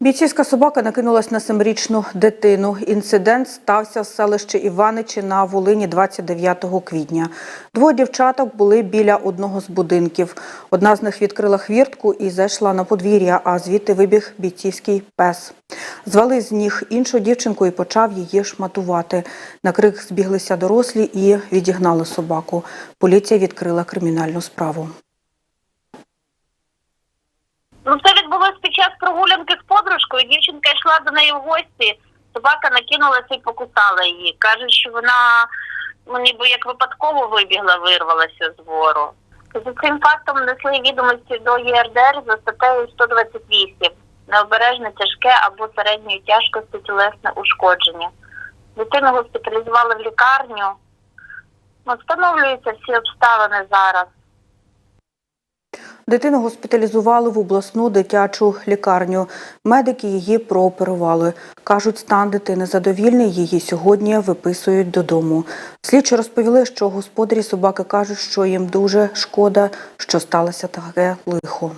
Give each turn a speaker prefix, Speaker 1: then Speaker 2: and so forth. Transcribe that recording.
Speaker 1: Бійцівська собака накинулась на семирічну дитину. Інцидент стався в селищі Іваничі на Волині 29 квітня. Двоє дівчаток були біля одного з будинків. Одна з них відкрила хвіртку і зайшла на подвір'я, а звідти вибіг бійцівський пес. Звали з ніг іншу дівчинку і почав її шматувати. На крик збіглися дорослі і відігнали собаку. Поліція відкрила кримінальну справу.
Speaker 2: Ну, це Дівчинка йшла до неї в гості. Собака накинулася і покусала її. Каже, що вона ну, ніби як випадково вибігла, вирвалася з двору. За цим фактом внесли відомості до ЄРДР за статтею 128 необережне тяжке або середньої тяжкості тілесне ушкодження. Дитину госпіталізували в лікарню. Ну, Встановлюються всі обставини зараз.
Speaker 1: Дитину госпіталізували в обласну дитячу лікарню. Медики її прооперували. Кажуть, стан дитини задовільний, її сьогодні виписують додому. Слідчі розповіли, що господарі собаки кажуть, що їм дуже шкода, що сталося таке лихо.